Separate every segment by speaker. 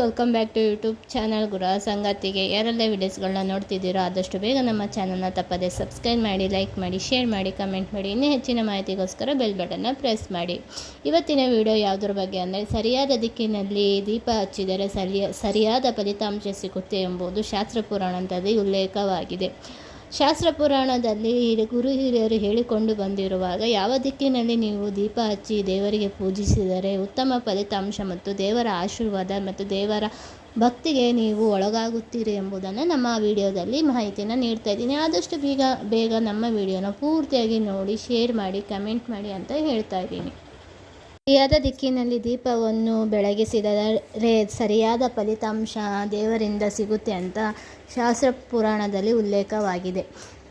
Speaker 1: Welcome back to YouTube channel ಗುರ ಸಂಗಾತಿಗೆ ಯಾರೆಲ್ಲ ವಿಡಿಯೋಸ್ಗಳನ್ನ ನೋಡ್ತಿದ್ದೀರೋ ಆದಷ್ಟು ಬೇಗ ನಮ್ಮ ಚಾನಲ್ನ ತಪ್ಪದೆ ಸಬ್ಸ್ಕ್ರೈಬ್ ಮಾಡಿ ಲೈಕ್ ಮಾಡಿ ಶೇರ್ ಮಾಡಿ ಕಮೆಂಟ್ ಮಾಡಿ, ಇನ್ನೂ ಹೆಚ್ಚಿನ ಮಾಹಿತಿಗೋಸ್ಕರ ಬೆಲ್ ಬಟನ್ನ ಪ್ರೆಸ್ ಮಾಡಿ. ಇವತ್ತಿನ ವಿಡಿಯೋ ಯಾವುದ್ರ ಬಗ್ಗೆ ಅಂದರೆ, ಸರಿಯಾದ ದಿಕ್ಕಿನಲ್ಲಿ ದೀಪ ಹಚ್ಚಿದರೆ ಸರಿಯ, ಸರಿಯಾದ ಫಲಿತಾಂಶ ಸಿಗುತ್ತೆ ಎಂಬುದು ಶಾಸ್ತ್ರ ಪುರಾಣದಲ್ಲಿ ಉಲ್ಲೇಖವಾಗಿದೆ. ಶಾಸ್ತ್ರ ಪುರಾಣದಲ್ಲಿ ಗುರು ಹಿರಿಯರು ಹೇಳಿಕೊಂಡು ಬಂದಿರುವಾಗ, ಯಾವ ದಿಕ್ಕಿನಲ್ಲಿ ನೀವು ದೀಪ ಹಚ್ಚಿ ದೇವರಿಗೆ ಪೂಜಿಸಿದರೆ ಉತ್ತಮ ಫಲಿತಾಂಶ ಮತ್ತು ದೇವರ ಆಶೀರ್ವಾದ ಮತ್ತು ದೇವರ ಭಕ್ತಿಗೆ ನೀವು ಒಳಗಾಗುತ್ತೀರಿ ಎಂಬುದನ್ನು ನಮ್ಮ ವಿಡಿಯೋದಲ್ಲಿ ಮಾಹಿತಿನ ನೀಡ್ತಾ ಇದ್ದೀನಿ. ಆದಷ್ಟು ಬೇಗ ಬೇಗ ನಮ್ಮ ವಿಡಿಯೋನ ಪೂರ್ತಿಯಾಗಿ ನೋಡಿ, ಶೇರ್ ಮಾಡಿ, ಕಮೆಂಟ್ ಮಾಡಿ ಅಂತ ಹೇಳ್ತಾ ಇದ್ದೀನಿ. ಸರಿಯಾದ ದಿಕ್ಕಿನಲ್ಲಿ ದೀಪವನ್ನು ಬೆಳಗಿಸಿದರೆ ಸರಿಯಾದ ಫಲಿತಾಂಶ ದೇವರಿಂದ ಸಿಗುತ್ತೆ ಅಂತ ಶಾಸ್ತ್ರ ಪುರಾಣದಲ್ಲಿ ಉಲ್ಲೇಖವಾಗಿದೆ.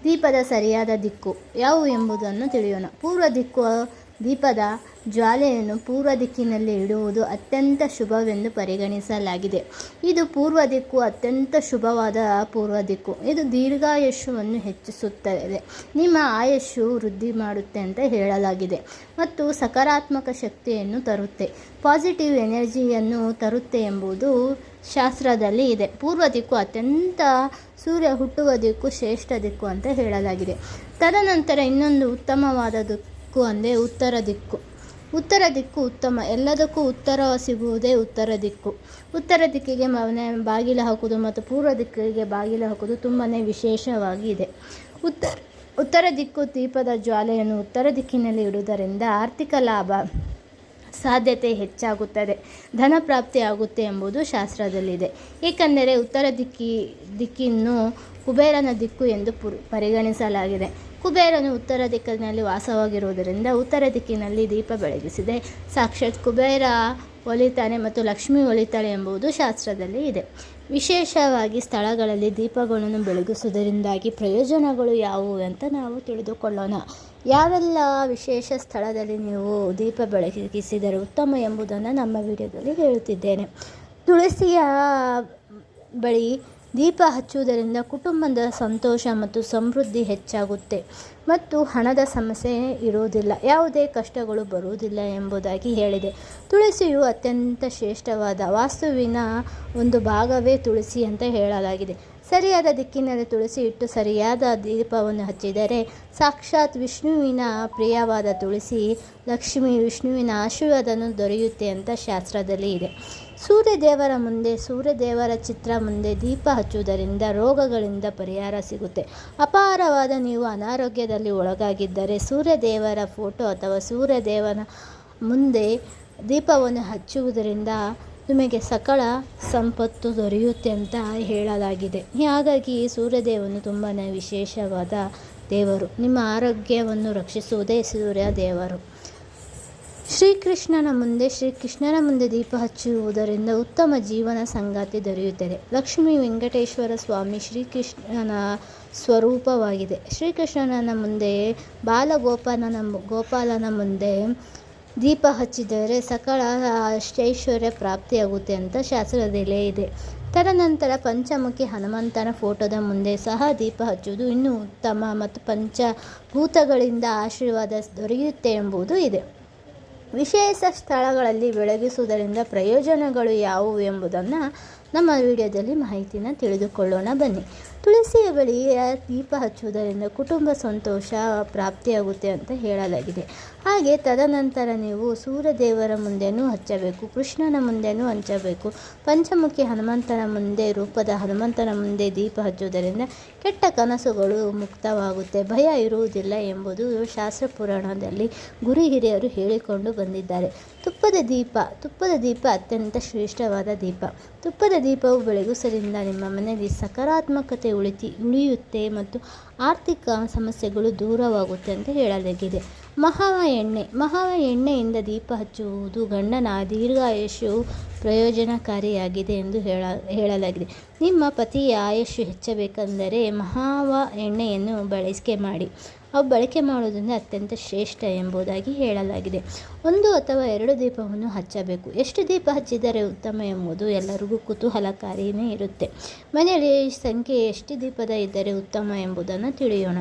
Speaker 1: ದೀಪದ ಸರಿಯಾದ ದಿಕ್ಕು ಯಾವುವು ಎಂಬುದನ್ನು ತಿಳಿಯೋಣ. ಪೂರ್ವ ದಿಕ್ಕು ದೀಪದ ಜ್ವಾಲೆಯನ್ನು ಪೂರ್ವ ದಿಕ್ಕಿನಲ್ಲಿ ಇಡುವುದು ಅತ್ಯಂತ ಶುಭವೆಂದು ಪರಿಗಣಿಸಲಾಗಿದೆ. ಇದು ಪೂರ್ವ ದಿಕ್ಕು, ಅತ್ಯಂತ ಶುಭವಾದ ಪೂರ್ವ ದಿಕ್ಕು. ಇದು ದೀರ್ಘಾಯುಷ್ಯವನ್ನು ಹೆಚ್ಚಿಸುತ್ತದೆ. ನಿಮ್ಮ ಆಯುಷ್ಯು ವೃದ್ಧಿ ಮಾಡುತ್ತೆ ಅಂತ ಹೇಳಲಾಗಿದೆ ಮತ್ತು ಸಕಾರಾತ್ಮಕ ಶಕ್ತಿಯನ್ನು ತರುತ್ತೆ. ಪಾಸಿಟಿವ್ ಎನರ್ಜಿಯನ್ನು ತರುತ್ತೆ ಎಂಬುದು ಶಾಸ್ತ್ರದಲ್ಲಿ ಇದೆ. ಪೂರ್ವ ದಿಕ್ಕು ಅತ್ಯಂತ ಸೂರ್ಯ ಹುಟ್ಟುವ ದಿಕ್ಕು ಶ್ರೇಷ್ಠ ದಿಕ್ಕು ಅಂತ ಹೇಳಲಾಗಿದೆ. ತದನಂತರ ಇನ್ನೊಂದು ಉತ್ತಮವಾದ ದಿಕ್ಕು ಅಂದರೆ ಉತ್ತರ ದಿಕ್ಕು. ಉತ್ತರ ದಿಕ್ಕು ಉತ್ತಮ. ಎಲ್ಲದಕ್ಕೂ ಉತ್ತರ ಸಿಗುವುದೇ ಉತ್ತರ ದಿಕ್ಕು. ಉತ್ತರ ದಿಕ್ಕಿಗೆ ಮನೆ ಬಾಗಿಲು ಹಾಕೋದು ಮತ್ತು ಪೂರ್ವ ದಿಕ್ಕಿಗೆ ಬಾಗಿಲು ಹಾಕೋದು ತುಂಬಾ ವಿಶೇಷವಾಗಿ ಇದೆ ಉತ್ತರ ಉತ್ತರ ದಿಕ್ಕು ದೀಪದ ಜ್ವಾಲೆಯನ್ನು ಉತ್ತರ ದಿಕ್ಕಿನಲ್ಲಿ ಇಡುವುದರಿಂದ ಆರ್ಥಿಕ ಲಾಭ ಸಾಧ್ಯತೆ ಹೆಚ್ಚಾಗುತ್ತದೆ. ಧನ ಪ್ರಾಪ್ತಿ ಆಗುತ್ತೆ ಎಂಬುದು ಶಾಸ್ತ್ರದಲ್ಲಿದೆ. ಏಕೆಂದರೆ ಉತ್ತರ ದಿಕ್ಕಿ, ದಿಕ್ಕಿನ್ನು ಕುಬೇರನ ದಿಕ್ಕು ಎಂದು ಪುರ್, ಪರಿಗಣಿಸಲಾಗಿದೆ. ಕುಬೇರನು ಉತ್ತರ ದಿಕ್ಕಿನಲ್ಲಿ ವಾಸವಾಗಿರುವುದರಿಂದ ಉತ್ತರ ದಿಕ್ಕಿನಲ್ಲಿ ದೀಪ ಬೆಳಗಿಸಿದೆ. ಸಾಕ್ಷಾತ್ ಕುಬೇರ ಒಲಿತಾನೆ ಮತ್ತು ಲಕ್ಷ್ಮಿ ಒಲಿತಾಳೆ ಎಂಬುದು ಶಾಸ್ತ್ರದಲ್ಲಿ ಇದೆ. ವಿಶೇಷವಾಗಿ ಸ್ಥಳಗಳಲ್ಲಿ ದೀಪಗಳನ್ನು ಬೆಳಗಿಸುವುದರಿಂದಾಗಿ ಪ್ರಯೋಜನಗಳು ಯಾವುವು ಅಂತ ನಾವು ತಿಳಿದುಕೊಳ್ಳೋಣ. ಯಾವೆಲ್ಲ ವಿಶೇಷ ಸ್ಥಳದಲ್ಲಿ ನೀವು ದೀಪ ಬೆಳಗಿಸಿದರೆ ಉತ್ತಮ ಎಂಬುದನ್ನು ನಮ್ಮ ವಿಡಿಯೋದಲ್ಲಿ ಹೇಳುತ್ತಿದ್ದೇನೆ. ತುಳಸಿಯ ಬಳಿ ದೀಪ ಹಚ್ಚುವುದರಿಂದ ಕುಟುಂಬದ ಸಂತೋಷ ಮತ್ತು ಸಮೃದ್ಧಿ ಹೆಚ್ಚಾಗುತ್ತೆ ಮತ್ತು ಹಣದ ಸಮಸ್ಯೆ ಇರುವುದಿಲ್ಲ. ಯಾವುದೇ ಕಷ್ಟಗಳು ಬರುವುದಿಲ್ಲ ಎಂಬುದಾಗಿ ಹೇಳಿದೆ. ತುಳಸಿಯು ಅತ್ಯಂತ ಶ್ರೇಷ್ಠವಾದ ವಾಸ್ತುವಿನ ಒಂದು ಭಾಗವೇ ತುಳಸಿ ಅಂತ ಹೇಳಲಾಗಿದೆ. ಸರಿಯಾದ ದಿಕ್ಕಿನಲ್ಲಿ ತುಳಸಿ ಇಟ್ಟು ಸರಿಯಾದ ದೀಪವನ್ನು ಹಚ್ಚಿದರೆ ಸಾಕ್ಷಾತ್ ವಿಷ್ಣುವಿನ ಪ್ರಿಯವಾದ ತುಳಸಿ ಲಕ್ಷ್ಮಿ ವಿಷ್ಣುವಿನ ಆಶೀರ್ವಾದನು ದೊರೆಯುತ್ತೆ ಅಂತ ಶಾಸ್ತ್ರದಲ್ಲಿ ಇದೆ. ಸೂರ್ಯದೇವರ ಮುಂದೆ, ಸೂರ್ಯದೇವರ ಚಿತ್ರ ಮುಂದೆ ದೀಪ ಹಚ್ಚುವುದರಿಂದ ರೋಗಗಳಿಂದ ಪರಿಹಾರ ಸಿಗುತ್ತೆ. ಅಪಾರವಾದ ನೀವು ಅನಾರೋಗ್ಯದಲ್ಲಿ ಒಳಗಾಗಿದ್ದರೆ ಸೂರ್ಯದೇವರ ಫೋಟೋ ಅಥವಾ ಸೂರ್ಯದೇವನ ಮುಂದೆ ದೀಪವನ್ನು ಹಚ್ಚುವುದರಿಂದ ನಿಮಗೆ ಸಕಲ ಸಂಪತ್ತು ದೊರೆಯುತ್ತೆ ಅಂತ ಹೇಳಲಾಗಿದೆ. ಹಾಗಾಗಿ ಸೂರ್ಯದೇವನು ತುಂಬಾ ವಿಶೇಷವಾದ ದೇವರು. ನಿಮ್ಮ ಆರೋಗ್ಯವನ್ನು ರಕ್ಷಿಸುವುದೇ ಸೂರ್ಯ ದೇವರು. ಶ್ರೀಕೃಷ್ಣನ ಮುಂದೆ ಶ್ರೀಕೃಷ್ಣನ ಮುಂದೆ ದೀಪ ಹಚ್ಚುವುದರಿಂದ ಉತ್ತಮ ಜೀವನ ಸಂಗಾತಿ ದೊರೆಯುತ್ತದೆ. ಲಕ್ಷ್ಮೀ ವೆಂಕಟೇಶ್ವರ ಸ್ವಾಮಿ ಶ್ರೀಕೃಷ್ಣನ ಸ್ವರೂಪವಾಗಿದೆ. ಶ್ರೀಕೃಷ್ಣನ ಮುಂದೆ ಬಾಲಗೋಪಾಲನ ಗೋಪಾಲನ ಮುಂದೆ ದೀಪ ಹಚ್ಚಿದರೆ ಸಕಲ ಅಷ್ಟೈಶ್ವರ್ಯ ಪ್ರಾಪ್ತಿಯಾಗುತ್ತೆ ಅಂತ ಶಾಸ್ತ್ರದಲ್ಲೇ ಇದೆ. ತದನಂತರ ಪಂಚಮುಖಿ ಹನುಮಂತನ ಫೋಟೋದ ಮುಂದೆ ಸಹ ದೀಪ ಹಚ್ಚುವುದು ಇನ್ನೂ ಉತ್ತಮ ಮತ್ತು ಪಂಚಭೂತಗಳಿಂದ ಆಶೀರ್ವಾದ ದೊರೆಯುತ್ತೆ ಎಂಬುದು ಇದೆ. ವಿಶೇಷ ಸ್ಥಳಗಳಲ್ಲಿ ಬೆಳಗಿಸುವುದರಿಂದ ಪ್ರಯೋಜನಗಳು ಯಾವುವು ಎಂಬುದನ್ನು ನಮ್ಮ ವಿಡಿಯೋದಲ್ಲಿ ಮಾಹಿತಿನ ತಿಳಿದುಕೊಳ್ಳೋಣ ಬನ್ನಿ. ತುಳಸಿಯ ಬಳಿ ದೀಪ ಹಚ್ಚುವುದರಿಂದ ಕುಟುಂಬ ಸಂತೋಷ ಪ್ರಾಪ್ತಿಯಾಗುತ್ತೆ ಅಂತ ಹೇಳಲಾಗಿದೆ. ಹಾಗೆ ತದನಂತರ ನೀವು ಸೂರ್ಯದೇವರ ಮುಂದೆನೂ ಹಚ್ಚಬೇಕು, ಕೃಷ್ಣನ ಮುಂದೆನೂ ಹಚ್ಚಬೇಕು ಪಂಚಮುಖಿ ಹನುಮಂತನ ಮುಂದೆ, ರೂಪದ ಹನುಮಂತನ ಮುಂದೆ ದೀಪ ಹಚ್ಚುವುದರಿಂದ ಕೆಟ್ಟ ಕನಸುಗಳು ಮುಕ್ತವಾಗುತ್ತೆ. ಭಯ ಇರುವುದಿಲ್ಲ ಎಂಬುದು ಶಾಸ್ತ್ರ ಪುರಾಣದಲ್ಲಿ ಗುರು ಹಿರಿಯರು ಹೇಳಿಕೊಂಡು ಬಂದಿದ್ದಾರೆ. ತುಪ್ಪದ ದೀಪ ತುಪ್ಪದ ದೀಪ ಅತ್ಯಂತ ಶ್ರೇಷ್ಠವಾದ ದೀಪ. ತುಪ್ಪದ ದೀಪವು ಬೆಳಗುಸರಿಂದ ನಿಮ್ಮ ಮನೆಯಲ್ಲಿ ಸಕಾರಾತ್ಮಕತೆ ಉಳಿತಿ ಉಳಿಯುತ್ತೆ ಮತ್ತು ಆರ್ಥಿಕ ಸಮಸ್ಯೆಗಳು ದೂರವಾಗುತ್ತೆ ಅಂತ ಹೇಳಲಾಗಿದೆ. ಮಹಾವ ಎಣ್ಣೆ ಮಹಾವ ಎಣ್ಣೆಯಿಂದ ದೀಪ ಹಚ್ಚುವುದು ಗಂಡನ ದೀರ್ಘಾಯುಷ್ಯು ಪ್ರಯೋಜನಕಾರಿಯಾಗಿದೆ ಎಂದು ಹೇಳ, ಹೇಳಲಾಗಿದೆ. ನಿಮ್ಮ ಪತಿಯ ಆಯುಷ್ಯು ಹೆಚ್ಚಬೇಕೆಂದರೆ ಮಹಾವ ಎಣ್ಣೆಯನ್ನು ಬಳಸಿಕೆ ಮಾಡಿ. ಅವು ಬಳಕೆ ಮಾಡುವುದರಿಂದ ಅತ್ಯಂತ ಶ್ರೇಷ್ಠ ಎಂಬುದಾಗಿ ಹೇಳಲಾಗಿದೆ. ಒಂದು ಅಥವಾ ಎರಡು ದೀಪವನ್ನು ಹಚ್ಚಬೇಕು. ಎಷ್ಟು ದೀಪ ಹಚ್ಚಿದರೆ ಉತ್ತಮ ಎಂಬುದು ಎಲ್ಲರಿಗೂ ಕುತೂಹಲಕಾರಿಯೇ ಇರುತ್ತೆ. ಮನೆಯಲ್ಲಿ ಸಂಖ್ಯೆ ಎಷ್ಟು ದೀಪದ ಇದ್ದರೆ ಉತ್ತಮ ಎಂಬುದನ್ನು ತಿಳಿಯೋಣ.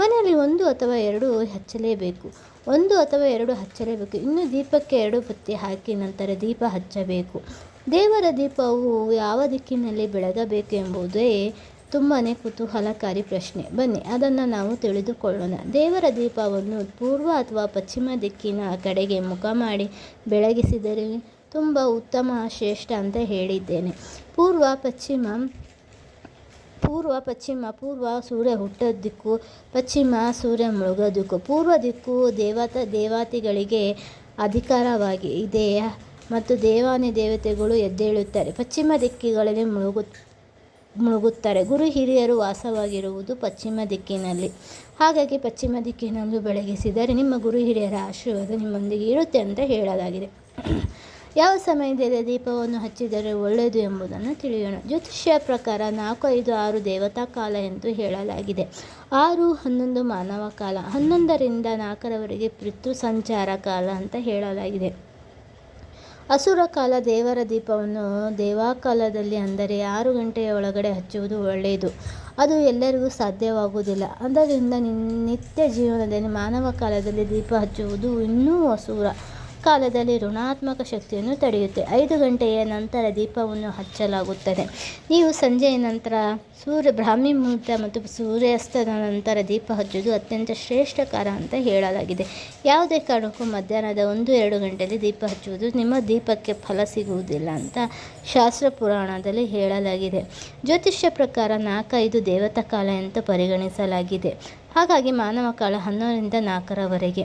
Speaker 1: ಮನೆಯಲ್ಲಿ ಒಂದು ಅಥವಾ ಎರಡು ಹಚ್ಚಲೇಬೇಕು. ಒಂದು ಅಥವಾ ಎರಡು ಹಚ್ಚಲೇಬೇಕು. ಇನ್ನು ದೀಪಕ್ಕೆ ಎರಡು ಬತ್ತಿ ಹಾಕಿ ನಂತರ ದೀಪ ಹಚ್ಚಬೇಕು. ದೇವರ ದೀಪವು ಯಾವ ದಿಕ್ಕಿನಲ್ಲಿ ಬೆಳಗಬೇಕು ಎಂಬುದೇ ತುಂಬಾ ಕುತೂಹಲಕಾರಿ ಪ್ರಶ್ನೆ. ಬನ್ನಿ, ಅದನ್ನು ನಾವು ತಿಳಿದುಕೊಳ್ಳೋಣ. ದೇವರ ದೀಪವನ್ನು ಪೂರ್ವ ಅಥವಾ ಪಶ್ಚಿಮ ದಿಕ್ಕಿನ ಕಡೆಗೆ ಮುಖ ಮಾಡಿ ಬೆಳಗಿಸಿದರೆ ತುಂಬ ಉತ್ತಮ, ಶ್ರೇಷ್ಠ ಅಂತ ಹೇಳಿದ್ದೇನೆ. ಪೂರ್ವ, ಪಶ್ಚಿಮ ಪೂರ್ವ, ಪಶ್ಚಿಮ, ಪೂರ್ವ ಸೂರ್ಯ ಹುಟ್ಟೋ ದಿಕ್ಕು ಪಶ್ಚಿಮ ಸೂರ್ಯ ಮುಳುಗೋ ದಿಕ್ಕು ಪೂರ್ವ ದಿಕ್ಕು ದೇವತ, ದೇವತೆಗಳಿಗೆ ಅಧಿಕಾರವಾಗಿ ಇದೆ ಮತ್ತು ದೇವಾನಿ ದೇವತೆಗಳು ಎದ್ದೇಳುತ್ತಾರೆ. ಪಶ್ಚಿಮ ದಿಕ್ಕಿಗಳಲ್ಲಿ ಮುಳುಗು, ಮುಳುಗುತ್ತಾರೆ. ಗುರು ಹಿರಿಯರು ವಾಸವಾಗಿರುವುದು ಪಶ್ಚಿಮ ದಿಕ್ಕಿನಲ್ಲಿ. ಹಾಗಾಗಿ ಪಶ್ಚಿಮ ದಿಕ್ಕಿನಲ್ಲೂ ಬೆಳಗಿಸಿದರೆ ನಿಮ್ಮ ಗುರು ಹಿರಿಯರ ಆಶೀರ್ವಾದ ನಿಮ್ಮೊಂದಿಗೆ ಇರುತ್ತೆ ಅಂತ ಹೇಳಲಾಗಿದೆ. ಯಾವ ಸಮಯದಲ್ಲಿ ದೀಪವನ್ನು ಹಚ್ಚಿದರೆ ಒಳ್ಳೆಯದು ಎಂಬುದನ್ನು ತಿಳಿಯೋಣ. ಜ್ಯೋತಿಷ್ಯ ಪ್ರಕಾರ ನಾಲ್ಕು, ಐದು, ಆರು ದೇವತಾ ಕಾಲ ಎಂದು ಹೇಳಲಾಗಿದೆ. ಆರು, ಹನ್ನೊಂದು ಮಾನವ ಕಾಲ. ಹನ್ನೊಂದರಿಂದ ನಾಲ್ಕರವರೆಗೆ ಪಿತೃ ಸಂಚಾರ ಕಾಲ ಅಂತ ಹೇಳಲಾಗಿದೆ. ಅಸುರ ಕಾಲ ದೇವರ ದೀಪವನ್ನು ದೇವಾಕಾಲದಲ್ಲಿ ಅಂದರೆ ಆರು ಗಂಟೆಯ ಒಳಗಡೆ ಹಚ್ಚುವುದು ಒಳ್ಳೆಯದು. ಅದು ಎಲ್ಲರಿಗೂ ಸಾಧ್ಯವಾಗುವುದಿಲ್ಲ. ಆದ್ದರಿಂದ ನಿತ್ಯ ಜೀವನದಲ್ಲಿ ಮಾನವ ಕಾಲದಲ್ಲಿ ದೀಪ ಹಚ್ಚುವುದು ಇನ್ನೂ ಅಸುರ. ಕಾಲದಲ್ಲಿ ಋಣಾತ್ಮಕ ಶಕ್ತಿಯನ್ನು ತಡೆಯುತ್ತೆ. ಐದು ಗಂಟೆಯ ನಂತರ ದೀಪವನ್ನು ಹಚ್ಚಲಾಗುತ್ತದೆ. ನೀವು ಸಂಜೆಯ ನಂತರ ಸೂರ್ಯ, ಬ್ರಾಹ್ಮಿ ಮುಹೂರ್ತ ಮತ್ತು ಸೂರ್ಯಾಸ್ತದ ನಂತರ ದೀಪ ಹಚ್ಚುವುದು ಅತ್ಯಂತ ಶ್ರೇಷ್ಠಕರ ಅಂತ ಹೇಳಲಾಗಿದೆ. ಯಾವುದೇ ಕಾರಣಕ್ಕೂ ಮಧ್ಯಾಹ್ನದ ಒಂದು, ಎರಡು ಗಂಟೆಯಲ್ಲಿ ದೀಪ ಹಚ್ಚುವುದು ನಿಮ್ಮ ದೀಪಕ್ಕೆ ಫಲ ಸಿಗುವುದಿಲ್ಲ ಅಂತ ಶಾಸ್ತ್ರ ಪುರಾಣದಲ್ಲಿ ಹೇಳಲಾಗಿದೆ. ಜ್ಯೋತಿಷ್ಯ ಪ್ರಕಾರ ನಾಲ್ಕೈದು ದೇವತಾ ಕಾಲ ಅಂತ ಪರಿಗಣಿಸಲಾಗಿದೆ. ಹಾಗಾಗಿ ಮಾನವ ಕಾಲ ಹನ್ನೊಂದರಿಂದ ನಾಲ್ಕರವರೆಗೆ.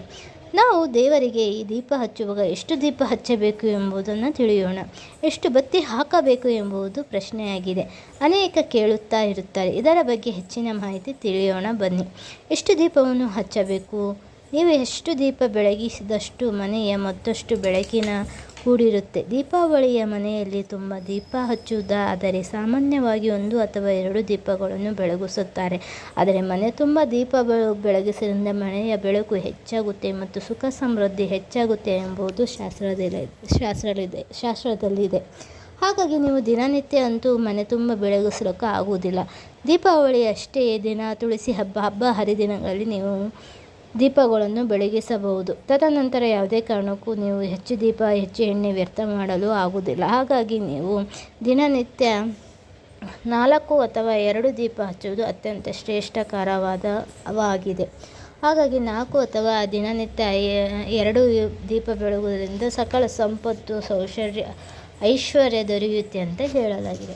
Speaker 1: ನಾವು ದೇವರಿಗೆ ಈ ದೀಪ ಹಚ್ಚುವಾಗ ಎಷ್ಟು ದೀಪ ಹಚ್ಚಬೇಕು ಎಂಬುದನ್ನು ತಿಳಿಯೋಣ. ಎಷ್ಟು ಬತ್ತಿ ಹಾಕಬೇಕು ಎಂಬುದು ಪ್ರಶ್ನೆಯಾಗಿದೆ. ಅನೇಕ ಕೇಳುತ್ತಾ ಇರುತ್ತಾರೆ. ಇದರ ಬಗ್ಗೆ ಹೆಚ್ಚಿನ ಮಾಹಿತಿ ತಿಳಿಯೋಣ ಬನ್ನಿ. ಎಷ್ಟು ದೀಪವನ್ನು ಹಚ್ಚಬೇಕು? ನೀವು ಎಷ್ಟು ದೀಪ ಬೆಳಗಿಸಿದಷ್ಟು ಮನೆಯ ಮತ್ತಷ್ಟು ಬೆಳಕಿನ ಕೂಡಿರುತ್ತೆ. ದೀಪಾವಳಿಯ ಮನೆಯಲ್ಲಿ ತುಂಬ ದೀಪ ಹಚ್ಚುವುದಾದರೆ ಸಾಮಾನ್ಯವಾಗಿ ಒಂದು ಅಥವಾ ಎರಡು ದೀಪಗಳನ್ನು ಬೆಳಗಿಸುತ್ತಾರೆ. ಆದರೆ ಮನೆ ತುಂಬ ದೀಪ ಬೆಳಗಿಸಿದ ಮನೆಯ ಬೆಳಕು ಹೆಚ್ಚಾಗುತ್ತೆ ಮತ್ತು ಸುಖ ಸಮೃದ್ಧಿ ಹೆಚ್ಚಾಗುತ್ತೆ ಎಂಬುದು ಶಾಸ್ತ್ರದಲ್ಲಿ ಶಾಸ್ತ್ರದಲ್ಲಿದೆ ಶಾಸ್ತ್ರದಲ್ಲಿದೆ. ಹಾಗಾಗಿ ನೀವು ದಿನನಿತ್ಯ ಅಂತೂ ಮನೆ ತುಂಬ ಬೆಳಗಿಸಲಿಕ್ಕೆ ಆಗುವುದಿಲ್ಲ. ದೀಪಾವಳಿ ಅಷ್ಟೇ ದಿನ, ತುಳಸಿ ಹಬ್ಬ ಹಬ್ಬ ಹರಿದಿನಗಳಲ್ಲಿ ನೀವು ದೀಪಗಳನ್ನು ಬೆಳಗಿಸಬಹುದು. ತದನಂತರ ಯಾವುದೇ ಕಾರಣಕ್ಕೂ ನೀವು ಹೆಚ್ಚು ದೀಪ, ಹೆಚ್ಚು ಎಣ್ಣೆ ವ್ಯರ್ಥ ಮಾಡಲು ಆಗುವುದಿಲ್ಲ. ಹಾಗಾಗಿ ನೀವು ದಿನನಿತ್ಯ ನಾಲ್ಕು ಅಥವಾ ಎರಡು ದೀಪ ಹಚ್ಚುವುದು ಅತ್ಯಂತ ಶ್ರೇಷ್ಠಕರವಾದವಾಗಿದೆ ಹಾಗಾಗಿ ನಾಲ್ಕು ಅಥವಾ ದಿನನಿತ್ಯ ಎರಡು ದೀಪ ಬೆಳಗುವುದರಿಂದ ಸಕಲ ಸಂಪತ್ತು, ಸೌಶರ್ಯ, ಐಶ್ವರ್ಯ ದೊರೆಯುತ್ತೆ ಅಂತ ಹೇಳಲಾಗಿದೆ.